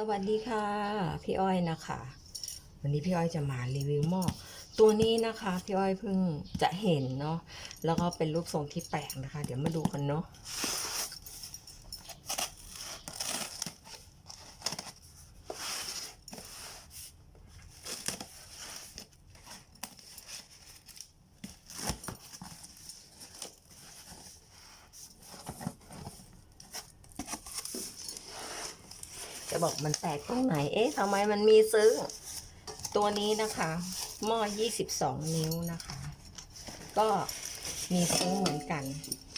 สวัสดีค่ะ พี่อ้อยนะคะ วันนี้พี่อ้อยจะมารีวิวหม้อตัวนี้นะคะพี่อ้อยเพิ่งจะเห็นเนาะแล้วก็เป็นรูปทรงที่แปลกนะคะ เดี๋ยวมาดูกันเนาะ จะบอกมันแปลกตรงไหน เอ๊ะทำไมมันมีซึ้ง ตัวนี้นะคะ หม้อ 22 นิ้วนะคะ ก็มีซึ้งเหมือนกัน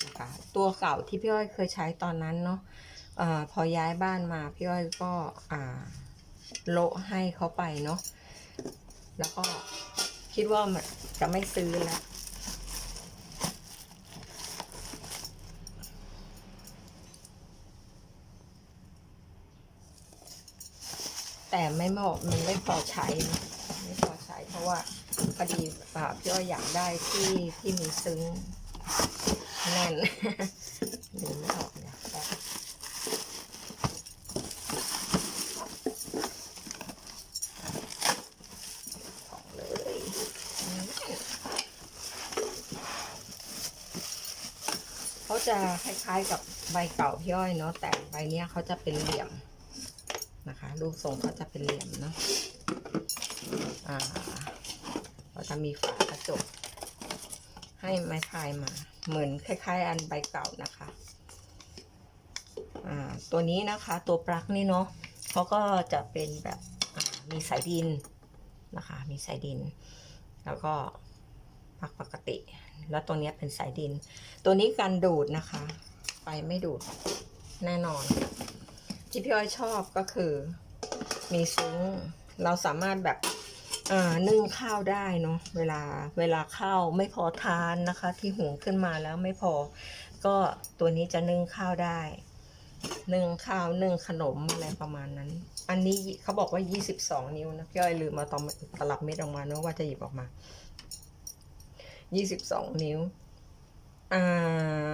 นะคะ ตัวเก่าที่พี่อ้อยเคยใช้ตอนนั้นเนาะอาพอย้ายบ้านมาพี่อ้อยก็โละให้เขาไปเนาะ แล้วก็คิดว่ามันจะไม่ซื้อแล้ว แต่ไม่เหมาะมันไม่พอใช้นะไม่พอใช้เพราะว่าพอดีอ่าพี่อ้อยอยากได้ที่ที่มีซึ้งแน่นดึงไม่ออกเนี่ยแป๊บออกเลยเขาจะคล้ายๆกับใบเก่าพี่อ้อยเนาะแต่ใบเนี้ยเขาจะเป็นเหลี่ยม รูปทรงก็จะเป็นเหลี่ยมเนาะอ่าเราจะมีฝากระจก ให้ไม้พายมา เหมือนคล้ายๆ อันใบเก่านะคะอ่าตัวนี้นะคะตัวปลั๊กนี่เนาะเขาก็จะเป็นแบบมีสายดินนะคะ มีสายดิน แล้วก็ปลั๊กปกติ แล้วตัวนี้เป็นสายดิน ตัวนี้การดูดนะคะไปไม่ดูดแน่นอนที่พี่อ้อยชอบก็คือ มีซึ้งเราสามารถแบบนึ่งข้าวได้เนาะเวลาเวลาข้าวไม่พอทานนะคะ ที่หุงขึ้นมาแล้วไม่พอ ก็ตัวนี้จะนึ่งข้าวได้นึ่งข้าวนึ่งขนมอะไรประมาณนั้น อันนี้เขาบอกว่า 22 นิ้วนะพี่อ้อยลืมมาตอนตลับเม็ดออกมาเนอะว่าจะหยิบออกมา 22 นิ้ว อ่า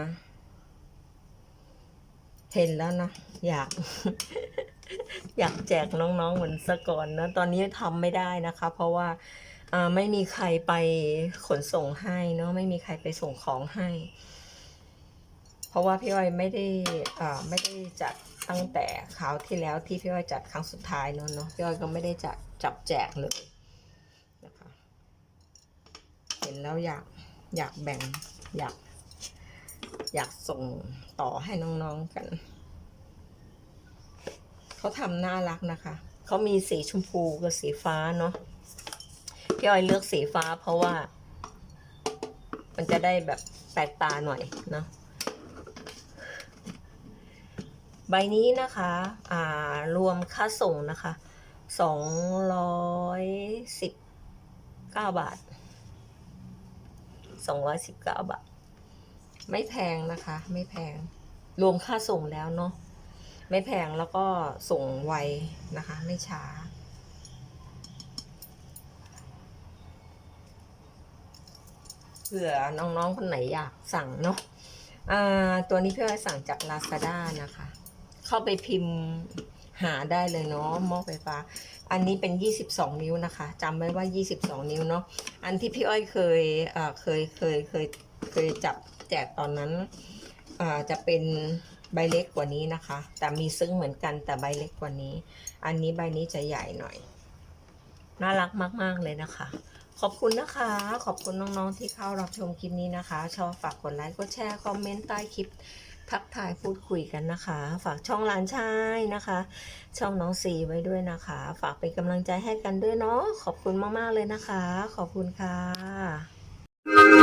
เห็นแล้วนะอยาก อยากแจกน้องๆเหมือนสะก่อนนะตอนนี้ทำไม่ได้นะคะ เพราะว่าไม่มีใครไปขนส่งให้เนาะไม่มีใครไปส่งของให้ เพราะว่าพี่อ้อยไม่ได้อ่าไม่ได้จัดตั้งแต่คราวที่แล้วที่พี่อ้อยจัดครั้งสุดท้ายเนาะเนาะพี่อ้อยก็ไม่ได้จัดจับแจกเลยนะคะ เห็นแล้วอยากอยากแบ่งอยาก อยากส่งต่อให้น้องๆกัน เขาทำน่ารักนะคะ เขามีสีชมพูกับสีฟ้าเนาะพี่อ้อยเลือกสีฟ้าเพราะว่า มันจะได้แบบแปลกตาหน่อยเนาะใบนี้นะคะ อ่ารวมค่าส่งนะคะสองร้อยสิบเก้าบาทสองร้อยสิบเก้าบาท ไม่แพงนะคะ ไม่แพง รวมค่าส่งแล้วเนาะไม่แพงแล้วก็ส่งไวนะคะ ไม่ช้า เผื่อน้องๆ คนไหนอยากสั่งเนาะตัวนี้พี่อ้อยสั่งจาก Lazada นะคะ เข้าไปพิมพ์หาได้เลยเนาะหม้อไฟฟ้า อันนี้เป็น 22 นิ้วนะคะจำไว้ว่า 22 นิ้วเนาะอันที่พี่อ้อยเคยเอ่อเคยเคยเคย เคยจับแจกตอนนั้นอ่าจะเป็นใบเล็กกว่านี้นะคะ แต่มีซึ้งเหมือนกันแต่ใบเล็กกว่านี้ อันนี้ใบนี้จะใหญ่หน่อย น่ารักมาก ๆ เลยนะคะ ขอบคุณนะคะ ขอบคุณน้อง ๆ ที่เข้ารับชมคลิปนี้นะคะ ชอบฝากกดไลค์กดแชร์คอมเมนต์ใต้คลิปทักทายพูดคุยกันนะคะ ฝากช่องหลานชายนะคะ ช่องน้องสีไว้ด้วยนะคะ ฝากเป็นกำลังใจให้กันด้วยเนาะขอบคุณมาก ๆ เลยนะคะ ขอบคุณค่ะ